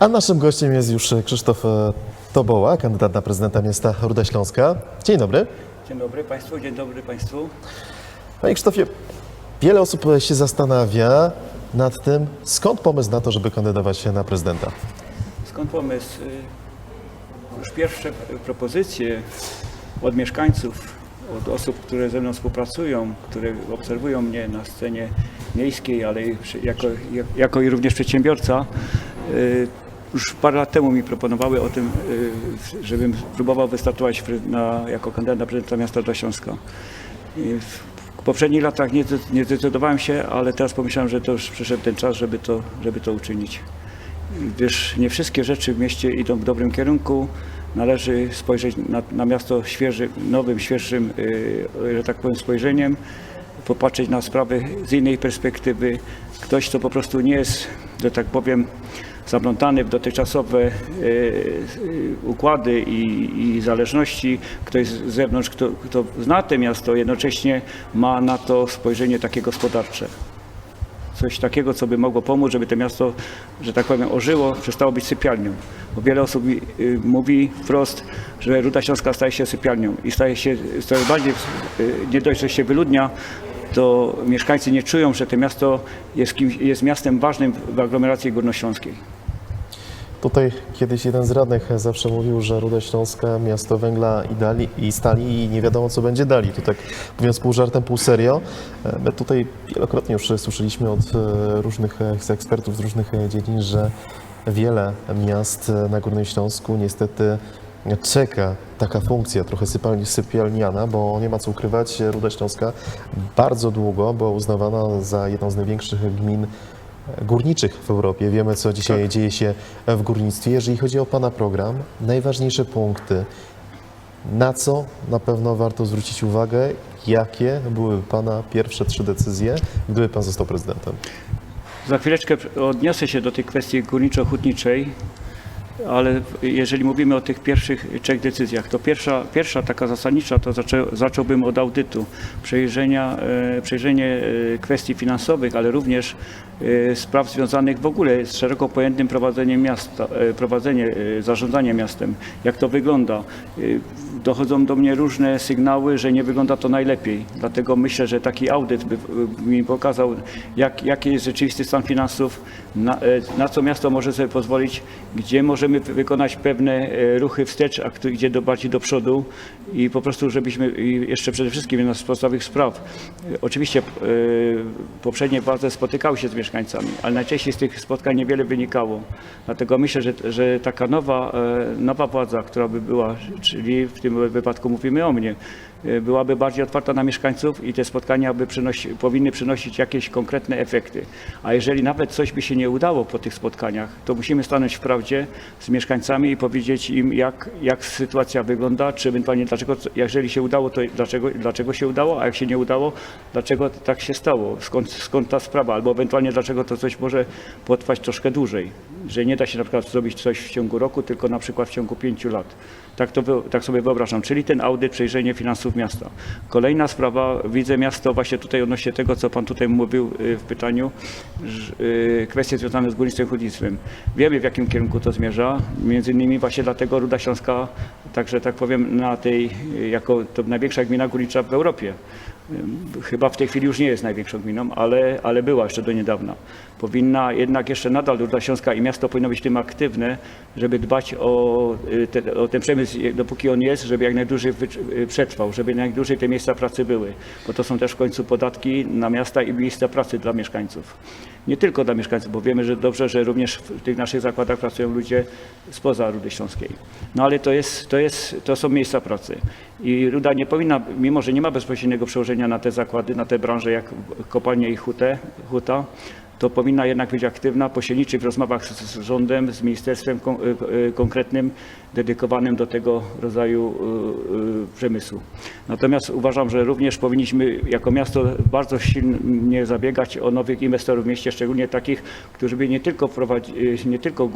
A naszym gościem jest już Krzysztof e, Toboła, kandydat na prezydenta miasta Ruda Śląska. Dzień dobry. Dzień dobry Państwu, dzień dobry Państwu. Panie Krzysztofie, wiele osób się zastanawia nad tym, skąd pomysł na to, żeby kandydować na prezydenta. Skąd pomysł? Y, Już pierwsze propozycje od mieszkańców, od osób, które ze mną współpracują, które obserwują mnie na scenie miejskiej, ale jako, jak- jako i również przedsiębiorca, y, już parę lat temu mi proponowały o tym, y, żebym próbował wystartować na, jako kandydat na prezydenta miasta. I w poprzednich latach nie, nie zdecydowałem się, ale teraz pomyślałem, że to już przyszedł ten czas, żeby to, żeby to uczynić. Gdyż nie wszystkie rzeczy w mieście idą w dobrym kierunku. Należy spojrzeć na, na miasto świeżym, nowym, świeżym, yy, że tak powiem, spojrzeniem, popatrzeć na sprawy z innej perspektywy. Ktoś, kto po prostu nie jest, że tak powiem, zaplątany w dotychczasowe yy, yy, układy i, i zależności, ktoś z zewnątrz, kto, kto zna to miasto, jednocześnie ma na to spojrzenie takie gospodarcze coś takiego, co by mogło pomóc, żeby to miasto, że tak powiem, ożyło, przestało być sypialnią. Bo wiele osób y, mówi wprost, że Ruda Śląska staje się sypialnią i staje się coraz bardziej, y, nie dość, że się wyludnia, to mieszkańcy nie czują, że to miasto jest, kimś, jest miastem ważnym w aglomeracji górnośląskiej. Tutaj kiedyś jeden z radnych zawsze mówił, że Ruda Śląska, miasto węgla i, dali, i stali i nie wiadomo, co będzie dali. To tak mówiąc pół żartem, pół serio. E, My tutaj wielokrotnie już słyszeliśmy od e, różnych e, ekspertów z różnych dziedzin, że wiele miast na Górnym Śląsku niestety czeka taka funkcja trochę sypialniana, bo nie ma co ukrywać, Ruda Śląska bardzo długo była uznawana za jedną z największych gmin górniczych w Europie. Wiemy, co dzisiaj dzieje się w górnictwie. Jeżeli chodzi o Pana program, najważniejsze punkty, na co na pewno warto zwrócić uwagę, jakie były Pana pierwsze trzy decyzje, gdyby Pan został prezydentem? Za chwileczkę odniosę się do tej kwestii górniczo-hutniczej, ale jeżeli mówimy o tych pierwszych trzech decyzjach, to pierwsza, pierwsza taka zasadnicza to zaczą, zacząłbym od audytu, przejrzenia, e, przejrzenie e, kwestii finansowych, ale również e, spraw związanych w ogóle z szeroko pojętym prowadzeniem miasta, prowadzenie, zarządzanie miastem, jak to wygląda. Dochodzą do mnie różne sygnały, że nie wygląda to najlepiej. Dlatego myślę, że taki audyt by mi pokazał, jak, jaki jest rzeczywisty stan finansów, na, na co miasto może sobie pozwolić, gdzie możemy wykonać pewne e, ruchy wstecz, a kto- gdzie do, bardziej do przodu i po prostu, żebyśmy jeszcze przede wszystkim jedna z podstawowych spraw. E, Oczywiście e, poprzednie władze spotykały się z mieszkańcami, ale najczęściej z tych spotkań niewiele wynikało. Dlatego myślę, że, że taka nowa, nowa władza, która by była, czyli w tym wypadku mówimy o mnie, byłaby bardziej otwarta na mieszkańców i te spotkania by przynosi, powinny przynosić jakieś konkretne efekty. A jeżeli nawet coś by się nie udało po tych spotkaniach, to musimy stanąć w prawdzie z mieszkańcami i powiedzieć im, jak, jak sytuacja wygląda, czy ewentualnie dlaczego, jeżeli się udało, to dlaczego, dlaczego się udało, a jak się nie udało, dlaczego tak się stało, skąd, skąd ta sprawa, albo ewentualnie dlaczego to coś może potrwać troszkę dłużej, że nie da się na przykład zrobić coś w ciągu roku, tylko na przykład w ciągu pięciu lat. Tak, to, tak sobie wyobrażam, czyli ten audyt, przejrzenie finansów miasta. Kolejna sprawa, widzę miasto właśnie tutaj odnośnie tego, co Pan tutaj mówił y, w pytaniu, y, kwestie związane z górnictwem hutnictwem. Wiemy w jakim kierunku to zmierza, między innymi właśnie dlatego Ruda Śląska, także tak powiem, na tej, y, jako to największa gmina górnicza w Europie. Chyba w tej chwili już nie jest największą gminą, ale, ale była jeszcze do niedawna. Powinna jednak jeszcze nadal Ruda Śląska i miasto powinno być tym aktywne, żeby dbać o, y, te, o ten przemysł, y, dopóki on jest, żeby jak najdłużej y, przetrwał, żeby jak najdłużej te miejsca pracy były, bo to są też w końcu podatki na miasta i miejsca pracy dla mieszkańców. Nie tylko dla mieszkańców, bo wiemy, że dobrze, że również w tych naszych zakładach pracują ludzie spoza Rudy Śląskiej. No ale to, jest, to, jest, to są miejsca pracy. I Ruda nie powinna, mimo że nie ma bezpośredniego przełożenia na te zakłady, na te branże jak kopalnie i hutę, huta, to powinna jednak być aktywna, pośredniczyć w rozmowach z, z rządem, z ministerstwem kon, y, y, konkretnym, dedykowanym do tego rodzaju y, y, przemysłu. Natomiast uważam, że również powinniśmy jako miasto bardzo silnie zabiegać o nowych inwestorów w mieście, szczególnie takich, którzy by nie tylko, nie tylko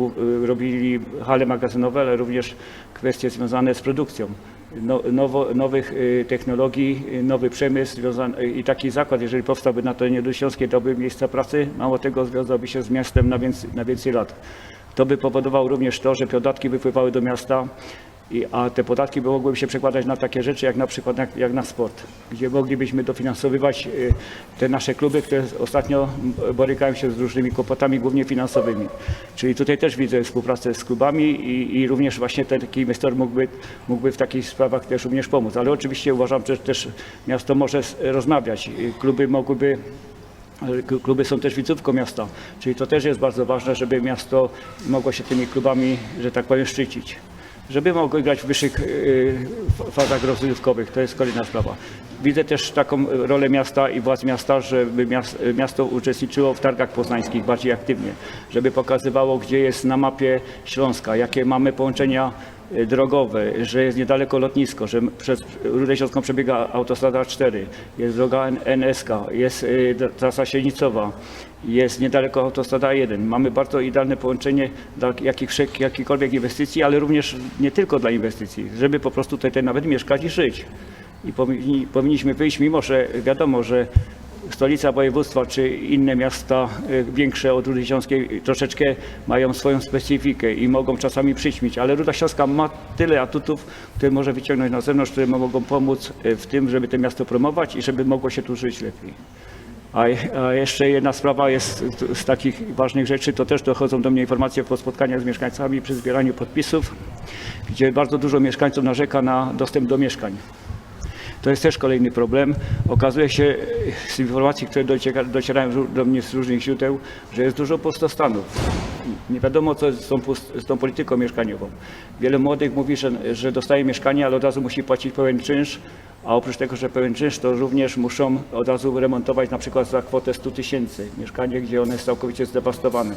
robili hale magazynowe, ale również kwestie związane z produkcją nowo, nowych y, technologii, y, nowy przemysł związany, y, i taki zakład, jeżeli powstałby na terenie Rudy Śląskiej, dałby miejsca pracy, mało tego związałby się z miastem na więcej, na więcej lat. To by powodowało również to, że podatki wypływały do miasta, i, a te podatki by mogłyby się przekładać na takie rzeczy, jak na przykład jak, jak na sport, gdzie moglibyśmy dofinansowywać y, te nasze kluby, które ostatnio borykają się z różnymi kłopotami, głównie finansowymi. Czyli tutaj też widzę współpracę z klubami i, i również właśnie taki inwestor mógłby, mógłby w takich sprawach też również pomóc. Ale oczywiście uważam, że też miasto może rozmawiać. Y, Kluby mogłyby k- Kluby są też widzówką miasta, czyli to też jest bardzo ważne, żeby miasto mogło się tymi klubami, że tak powiem, szczycić. Żeby mogły grać w wyższych y, f- fazach rozrywkowych, to jest kolejna sprawa. Widzę też taką rolę miasta i władz miasta, żeby mias- miasto uczestniczyło w targach poznańskich bardziej aktywnie, żeby pokazywało, gdzie jest na mapie Śląska, jakie mamy połączenia y, drogowe, że jest niedaleko lotnisko, że przez Rudę Śląską przebiega autostrada 4, jest droga NSK, jest y, trasa Sienicowa, jest niedaleko autostrada 1. Mamy bardzo idealne połączenie dla jakichkolwiek inwestycji, ale również nie tylko dla inwestycji, żeby po prostu tutaj, tutaj nawet mieszkać i żyć. I powinni, powinniśmy wyjść, mimo że wiadomo, że stolica województwa czy inne miasta y, większe od Rudy Śląskiej troszeczkę mają swoją specyfikę i mogą czasami przyćmić, ale Ruda Śląska ma tyle atutów, które może wyciągnąć na zewnątrz, które mogą pomóc y, w tym, żeby to miasto promować i żeby mogło się tu żyć lepiej. A, jeszcze jedna sprawa jest z takich ważnych rzeczy, to też dochodzą do mnie informacje po spotkaniach z mieszkańcami przy zbieraniu podpisów, gdzie bardzo dużo mieszkańców narzeka na dostęp do mieszkań. To jest też kolejny problem. Okazuje się z informacji, które dociera, docierają do mnie z różnych źródeł, że jest dużo pustostanów. Nie wiadomo, co z tą, z tą polityką mieszkaniową. Wiele młodych mówi, że, że dostaje mieszkanie, ale od razu musi płacić pełen czynsz, a oprócz tego, że pełen czynsz, to również muszą od razu remontować na przykład za kwotę 100 tysięcy mieszkanie, gdzie one jest całkowicie zdewastowane.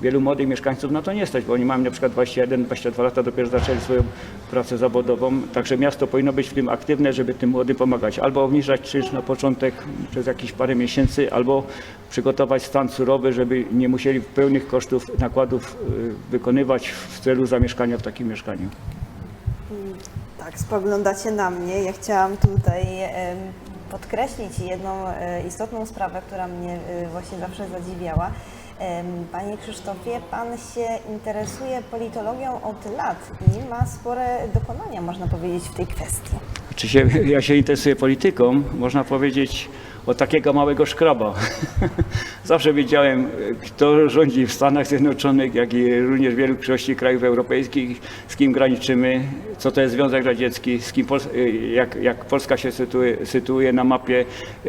Wielu młodych mieszkańców na to nie stać, bo oni mają na przykład 21-22 lata, dopiero zaczęli swoją pracę zawodową. Także miasto powinno być w tym aktywne, żeby tym młodym pomagać. Albo obniżać czynsz na początek przez jakieś parę miesięcy, albo przygotować stan surowy, żeby nie musieli pełnych kosztów, nakładów y, wykonywać w celu zamieszkania w takim mieszkaniu. Tak, spoglądacie na mnie. Ja chciałam tutaj podkreślić jedną e, istotną sprawę, która mnie e, właśnie zawsze zadziwiała. Panie Krzysztofie, Pan się interesuje politologią od lat i ma spore dokonania, można powiedzieć, w tej kwestii. Czy się, ja się interesuję polityką, można powiedzieć, od takiego małego szkraba. Zawsze wiedziałem, kto rządzi w Stanach Zjednoczonych, jak i również w większości krajów europejskich, z kim graniczymy, co to jest Związek Radziecki, z kim Pols- jak, jak Polska się sytuuje, sytuuje na mapie e,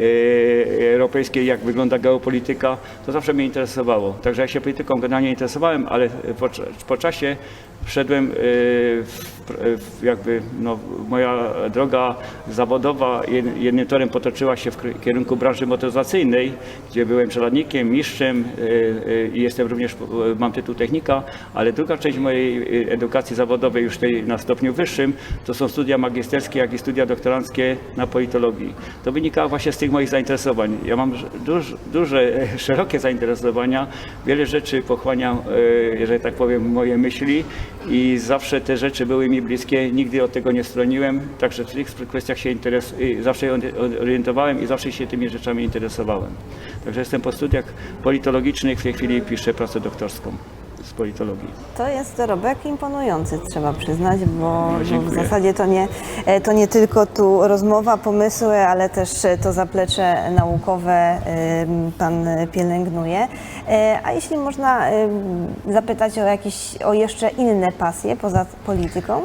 europejskiej, jak wygląda geopolityka, to zawsze mnie interesowało. Także ja się polityką generalnie interesowałem, ale po, po czasie wszedłem e, w, jakby no, moja droga zawodowa jed- jednym torem potoczyła się w kierunku branży motoryzacyjnej, gdzie byłem przeladnikiem, mistrzem e, i jestem również, e, mam tytuł technika, ale druga część mojej edukacji zawodowej już tej na stopniu wyższym to są studia magisterskie, jak i studia doktoranckie na politologii. To wynikało właśnie z tych moich zainteresowań. Ja mam duż, duże, szerokie zainteresowania, wiele rzeczy pochłania, że tak powiem, moje myśli i zawsze te rzeczy były mi bliskie, nigdy od tego nie stroniłem, także w tych kwestiach się y, zawsze orientowałem i zawsze się tymi rzeczami interesowałem. Także jestem po studiach politologicznych, w tej chwili piszę pracę doktorską z politologii. To jest dorobek imponujący, trzeba przyznać, bo, bo w dziękuję. zasadzie to nie, e, to nie tylko tu rozmowa, pomysły, ale też e, to zaplecze naukowe Pan pielęgnuje. E, A jeśli można zapytać o jakieś, o jeszcze inne pasje poza polityką?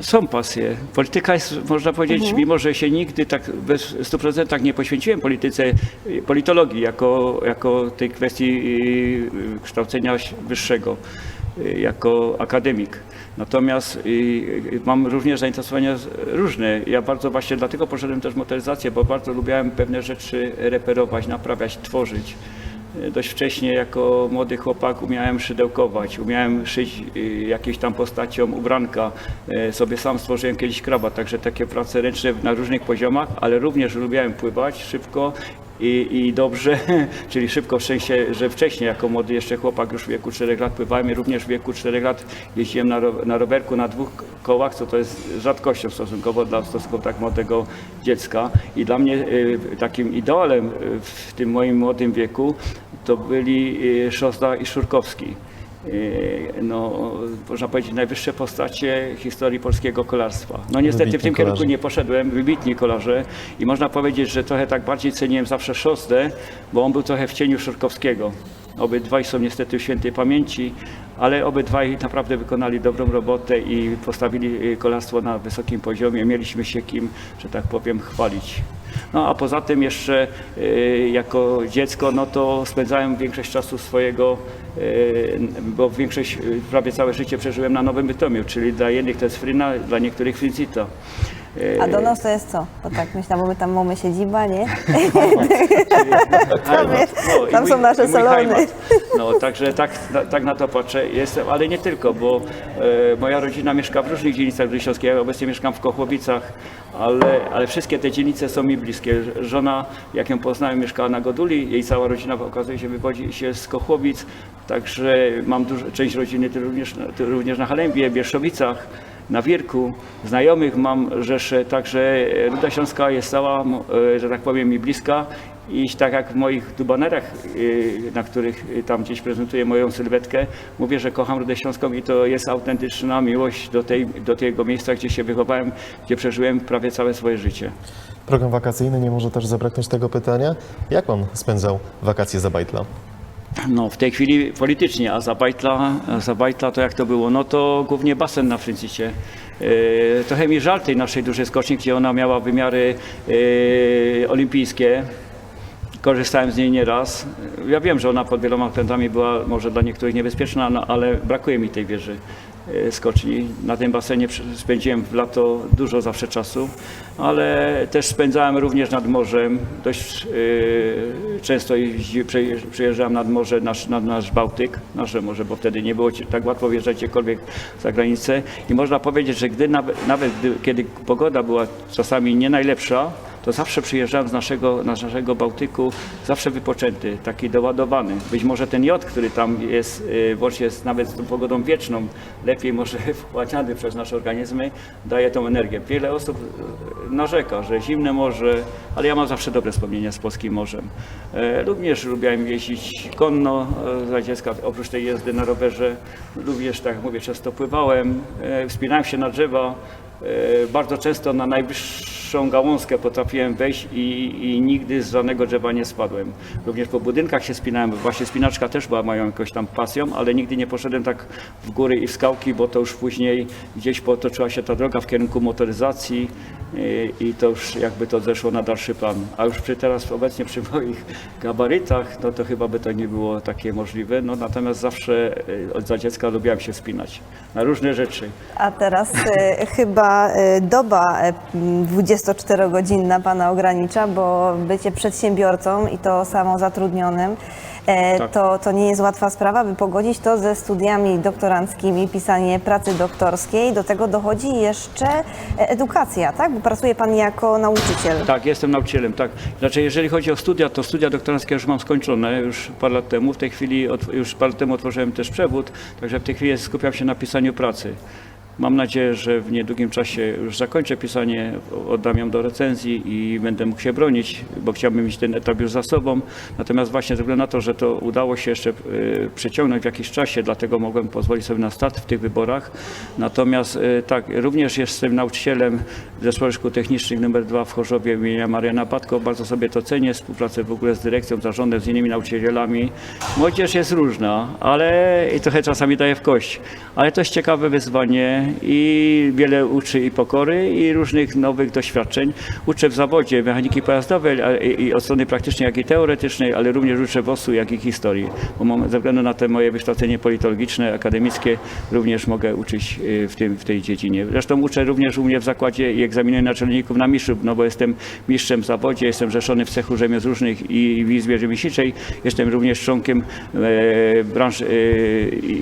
Są pasje. Polityka jest, można powiedzieć, mimo że się nigdy tak bez 100% nie poświęciłem polityce, y, politologii jako, jako tej kwestii y, kształcenia wyższego, y, jako akademik. Natomiast y, y, mam również zainteresowania różne. Ja bardzo właśnie dlatego poszedłem też motoryzację, bo bardzo lubiałem pewne rzeczy reperować, naprawiać, tworzyć. Dość wcześnie jako młody chłopak umiałem szydełkować, umiałem szyć y, jakieś tam postaciom ubranka. E, Sobie sam stworzyłem kiedyś krawat, także takie prace ręczne na różnych poziomach, ale również lubiałem pływać szybko i, i dobrze, czyli szybko w sensie, że wcześniej jako młody jeszcze chłopak już w wieku 4 lat pływałem i również w wieku 4 lat jeździłem na, na rowerku na dwóch kołach, co to jest rzadkością stosunkowo dla stosunkowo tak młodego dziecka i dla mnie y, takim idolem y, w tym moim młodym wieku to byli y, Szosda i Szurkowski. no, można powiedzieć, najwyższe postacie historii polskiego kolarstwa. No niestety w Wybitni tym kierunku kolarze. nie poszedłem, wybitni kolarze i można powiedzieć, że trochę tak bardziej ceniłem zawsze Szosdę, bo on był trochę w cieniu Szurkowskiego. Obydwaj są niestety w świętej pamięci, ale obydwaj naprawdę wykonali dobrą robotę i postawili y, kolarstwo na wysokim poziomie. Mieliśmy się kim, że tak powiem, chwalić. No a poza tym jeszcze y, jako dziecko, no to spędzałem większość czasu swojego, y, bo większość, prawie całe życie przeżyłem na Nowym Bytomiu, czyli dla jednych to jest Fryna, dla niektórych Frincita. A do nas to jest co? Bo tak myślę, bo my tam mamy siedziba, nie? No, tam są nasze i mój salony. heimat. No, także tak, na- tak na to patrzę. Jestem, ale nie tylko, bo e, moja rodzina mieszka w różnych dzielnicach Grysiowskiej. Ja obecnie mieszkam w Kochłowicach, ale, ale wszystkie te dzielnice są mi bliskie. Żona, jak ją poznałem, mieszkała na Goduli. Jej cała rodzina okazuje się wywodzi się z Kochłowic. Także mam dużo, część rodziny również, również na Halembie, Bieszowicach na Wierku, znajomych mam rzeszę, także Ruda Śląska jest cała, e, że tak powiem, mi bliska i tak jak w moich dubanerach, e, na których e, tam gdzieś prezentuję moją sylwetkę, mówię, że kocham Rudę Śląską i to jest autentyczna miłość do, tej, do tego miejsca, gdzie się wychowałem, gdzie przeżyłem prawie całe swoje życie. Program wakacyjny, nie może też zabraknąć tego pytania. Jak pan spędzał wakacje za Bajtla? No, w tej chwili politycznie, a za Bajtla, za Bajtla to jak to było? No to głównie basen na Fryncycie. E, trochę mi żal tej naszej dużej skoczni, gdzie ona miała wymiary e, olimpijskie. Korzystałem z niej nieraz. Ja wiem, że ona pod wieloma względami była może dla niektórych niebezpieczna, no, ale brakuje mi tej wieży skoczni. Na tym basenie spędziłem w lato dużo zawsze czasu, ale też spędzałem również nad morzem. Dość e, często jeździ, przyjeżdżałem nad morze, nasz, nad nasz Bałtyk, nasze morze, bo wtedy nie było tak łatwo wjeżdżać gdziekolwiek za granicę. I można powiedzieć, że gdy nawet, nawet kiedy pogoda była czasami nie najlepsza, to zawsze przyjeżdżałem z naszego, z naszego Bałtyku, zawsze wypoczęty, taki doładowany. Być może ten jod, który tam jest, y, włącznie z, nawet z tą pogodą wieczną, lepiej może wchłaniany przez nasze organizmy, daje tą energię. Wiele osób y, narzeka, że zimne morze, ale ja mam zawsze dobre wspomnienia z polskim morzem. E, Również lubiłem jeździć konno e, za dziecka, oprócz tej jazdy na rowerze. Również, tak jak mówię, często pływałem, e, wspinałem się na drzewa, Bardzo często na najwyższą gałązkę potrafiłem wejść i, i nigdy z żadnego drzewa nie spadłem. Również po budynkach się spinałem, właśnie spinaczka też była moją jakąś tam pasją, ale nigdy nie poszedłem tak w góry i w skałki, bo to już później gdzieś potoczyła się ta droga w kierunku motoryzacji i, i to już jakby to zeszło na dalszy plan. A już przy teraz obecnie przy moich gabarytach, no to chyba by to nie było takie możliwe. No natomiast zawsze e, od za dziecka lubiłem się spinać na różne rzeczy. A teraz e, chyba doba m, 24-godzinna Pana ogranicza, bo bycie przedsiębiorcą i to samozatrudnionym, e, Tak. to, to nie jest łatwa sprawa, by pogodzić to ze studiami doktoranckimi, pisanie pracy doktorskiej. Do tego dochodzi jeszcze edukacja, tak? Bo pracuje Pan jako nauczyciel. Tak, jestem nauczycielem, tak. Znaczy, jeżeli chodzi o studia, to studia doktoranckie już mam skończone już parę lat temu. W tej chwili, już parę lat temu otworzyłem też przewód, także w tej chwili skupiam się na pisaniu pracy. Mam nadzieję, że w niedługim czasie już zakończę pisanie, oddam ją do recenzji i będę mógł się bronić, bo chciałbym mieć ten etap już za sobą. Natomiast właśnie ze względu na to, że to udało się jeszcze y, przeciągnąć w jakimś czasie, dlatego mogłem pozwolić sobie na start w tych wyborach. Natomiast y, tak, również jestem nauczycielem w Zespole Szkół Technicznych nr 2 w Chorzowie imienia Mariana Batko. Bardzo sobie to cenię, współpracę w ogóle z dyrekcją, zarządem, z innymi nauczycielami. Młodzież jest różna, ale i trochę czasami daje w kość. Ale to jest ciekawe wyzwanie i wiele uczy i pokory i różnych nowych doświadczeń. Uczę w zawodzie mechaniki pojazdowej i od strony praktycznej, jak i teoretycznej, ale również uczę WOS-u, jak i historii. Bo mam, ze względu na te moje wykształcenie politologiczne, akademickie, również mogę uczyć y, w, tym, w tej dziedzinie. Zresztą uczę również u mnie w zakładzie i egzaminuję naczelników na mistrzów, no bo jestem mistrzem w zawodzie, jestem rzeszony w cechu rzemiosł różnych i w Izbie Rzemieślniczej. Jestem również członkiem e, branż, e,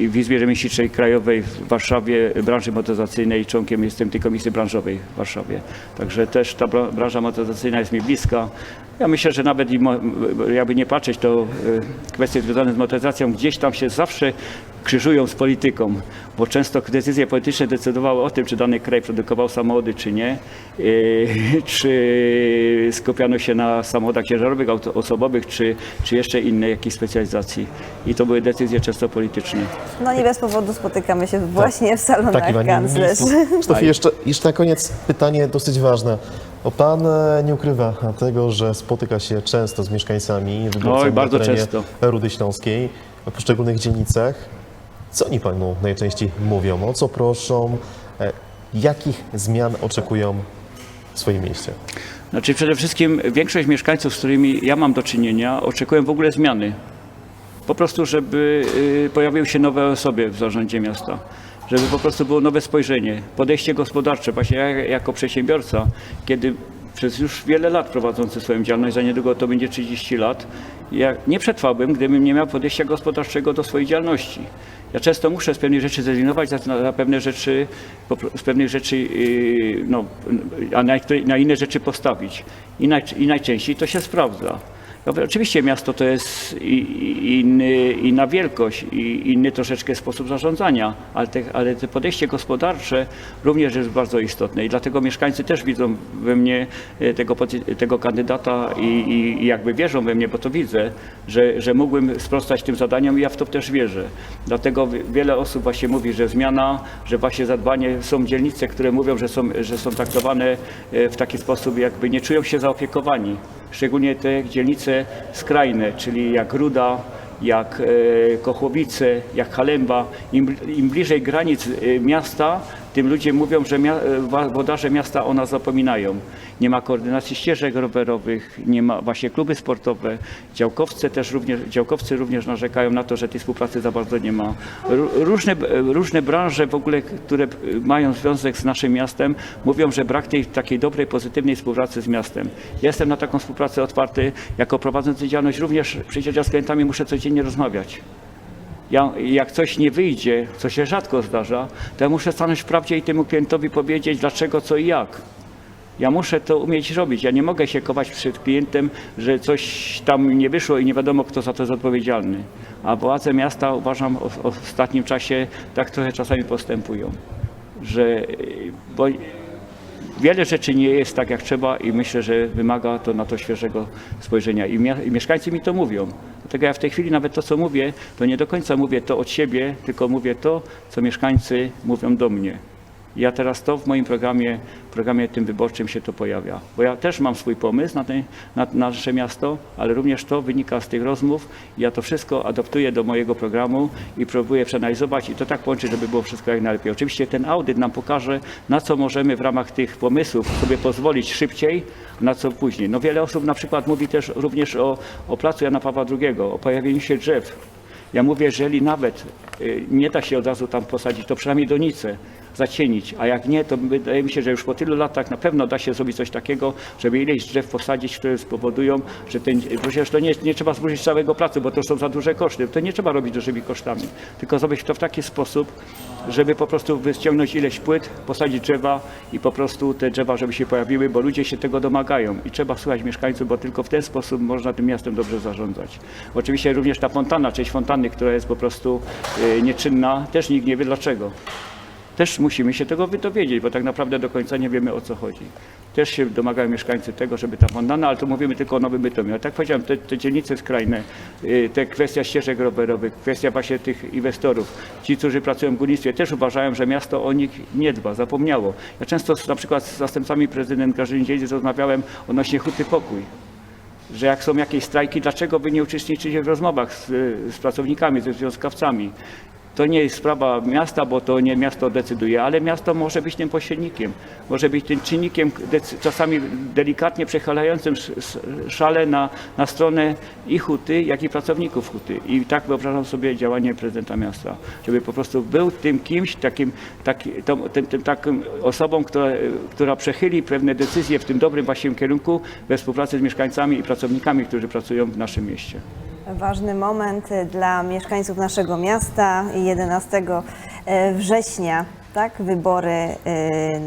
w Izbie Rzemieślniczej Krajowej w Warszawie, branży motoryzacyjnej. Członkiem jestem tej komisji branżowej w Warszawie. Także też ta bra- branża motoryzacyjna jest mi bliska. Ja myślę, że nawet i jakby nie patrzeć, to e, kwestie związane z motoryzacją gdzieś tam się zawsze krzyżują z polityką, bo często decyzje polityczne decydowały o tym, czy dany kraj produkował samochody, czy nie, yy, czy skupiano się na samochodach ciężarowych, osobowych, czy, czy jeszcze innej jakiejś specjalizacji. I to były decyzje często polityczne. No nie bez powodu spotykamy się właśnie w salonach Tak, Kanclerz. Krzysztofie, jeszcze, jeszcze na koniec pytanie dosyć ważne. O pan e, nie ukrywa tego, że spotyka się często z mieszkańcami, wyborcami Oj, bardzo na terenie często. Rudy Śląskiej, w poszczególnych dzielnicach. Co oni panu najczęściej mówią? O co proszą? E, Jakich zmian oczekują w swoim mieście? Znaczy przede wszystkim większość mieszkańców, z którymi ja mam do czynienia, oczekują w ogóle zmiany. Po prostu, żeby y, pojawiły się nowe osoby w zarządzie miasta. Żeby po prostu było nowe spojrzenie, podejście gospodarcze. Właśnie ja jako przedsiębiorca, kiedy przez już wiele lat prowadzący swoją działalność, za niedługo to będzie 30 lat, ja nie przetrwałbym, gdybym nie miał podejścia gospodarczego do swojej działalności. Ja często muszę z pewnych rzeczy zrezygnować, na, pewne rzeczy, z pewnych rzeczy, yy, no, a na, na inne rzeczy postawić. I, naj, I najczęściej to się sprawdza. No, oczywiście miasto to jest inny, inna wielkość i inny troszeczkę sposób zarządzania, ale te, ale te podejście gospodarcze również jest bardzo istotne i dlatego mieszkańcy też widzą we mnie e, tego, tego kandydata i, i, i jakby wierzą we mnie, bo to widzę, że, że mógłbym sprostać tym zadaniom i ja w to też wierzę. Dlatego wi- wiele osób właśnie mówi, że zmiana, że właśnie zadbanie, są dzielnice, które mówią, że są, że są traktowane e, w taki sposób, jakby nie czują się zaopiekowani szczególnie te dzielnice skrajne, czyli jak Ruda, jak e, Kochłowice, jak Halemba. Im, Im bliżej granic e, miasta, tym ludzie mówią, że mia, e, włodarze miasta o nas zapominają. Nie ma koordynacji ścieżek rowerowych, nie ma właśnie kluby sportowe, działkowcy też również, działkowcy również narzekają na to, że tej współpracy za bardzo nie ma. Ró- Różne, różne branże w ogóle, które e, mają związek z naszym miastem, mówią, że brak tej takiej dobrej, pozytywnej współpracy z miastem. Jestem na taką współpracę otwarty. Jako prowadzący działalność również przecież z klientami muszę codziennie rozmawiać. Ja, jak coś nie wyjdzie, co się rzadko zdarza, to ja muszę stanąć w prawdzie i temu klientowi powiedzieć dlaczego, co i jak. Ja muszę to umieć robić. Ja nie mogę się kować przed klientem, że coś tam nie wyszło i nie wiadomo, kto za to jest odpowiedzialny. A władze miasta uważam w ostatnim czasie tak trochę czasami postępują, że bo wiele rzeczy nie jest tak jak trzeba i myślę, że wymaga to na to świeżego spojrzenia. I, mia- i mieszkańcy mi to mówią. Dlatego ja w tej chwili nawet to, co mówię, to nie do końca mówię to od siebie, tylko mówię to, co mieszkańcy mówią do mnie. Ja teraz to w moim programie, programie tym wyborczym się to pojawia. Bo ja też mam swój pomysł na, na, na nasze miasto, ale również to wynika z tych rozmów. Ja to wszystko adaptuję do mojego programu i próbuję przeanalizować i to tak połączyć, żeby było wszystko jak najlepiej. Oczywiście ten audyt nam pokaże, na co możemy w ramach tych pomysłów sobie pozwolić szybciej, na co później. No wiele osób na przykład mówi też również o, o placu Jana Pawła II, o pojawieniu się drzew. Ja mówię, jeżeli nawet y, nie da się od razu tam posadzić, to przynajmniej donicę zacienić, a jak nie, to wydaje mi się, że już po tylu latach na pewno da się zrobić coś takiego, żeby ileś drzew posadzić, które spowodują, że ten, przecież to nie, nie trzeba zburzyć całego placu, bo to są za duże koszty, to nie trzeba robić dużymi kosztami, tylko zrobić to w taki sposób, żeby po prostu wyciągnąć ileś płyt, posadzić drzewa i po prostu te drzewa, żeby się pojawiły, bo ludzie się tego domagają i trzeba słuchać mieszkańców, bo tylko w ten sposób można tym miastem dobrze zarządzać. Oczywiście również ta fontana, część fontanny, która jest po prostu y, nieczynna, też nikt nie wie dlaczego. Też musimy się tego dowiedzieć, bo tak naprawdę do końca nie wiemy o co chodzi. Też się domagają mieszkańcy tego, żeby ta fontanna, ale to mówimy tylko o Nowym Bytomiu. A tak powiedziałem, te, te dzielnice skrajne, y, te kwestia ścieżek rowerowych, kwestia właśnie tych inwestorów, ci, którzy pracują w górnictwie, też uważają, że miasto o nich nie dba, zapomniało. Ja często z, na przykład z zastępcami prezydent Grażyny rozmawiałem odnośnie Huty Pokój że jak są jakieś strajki, dlaczego wy nie uczestniczycie w rozmowach z, z pracownikami, ze związkowcami. To nie jest sprawa miasta, bo to nie miasto decyduje, ale miasto może być tym pośrednikiem, może być tym czynnikiem czasami delikatnie przechylającym sz- sz- szale na, na stronę i huty, jak i pracowników huty. I tak wyobrażam sobie działanie prezydenta miasta, żeby po prostu był tym kimś, takim, taki, tą, tym, tym taką osobą, która, która przechyli pewne decyzje w tym dobrym właśnie kierunku we współpracy z mieszkańcami i pracownikami, którzy pracują w naszym mieście. Ważny moment y, dla mieszkańców naszego miasta 11 e, września. Tak, wybory y,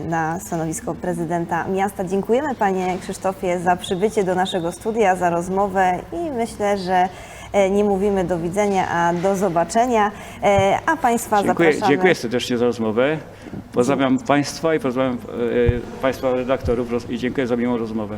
na stanowisko prezydenta miasta. Dziękujemy Panie Krzysztofie za przybycie do naszego studia, za rozmowę i myślę, że nie mówimy do widzenia, a do zobaczenia. A Państwa Dziękuję, zapraszamy. dziękuję serdecznie za rozmowę. Pozdrawiam Państwa i pozdrawiam Państwa redaktorów i dziękuję za miłą rozmowę.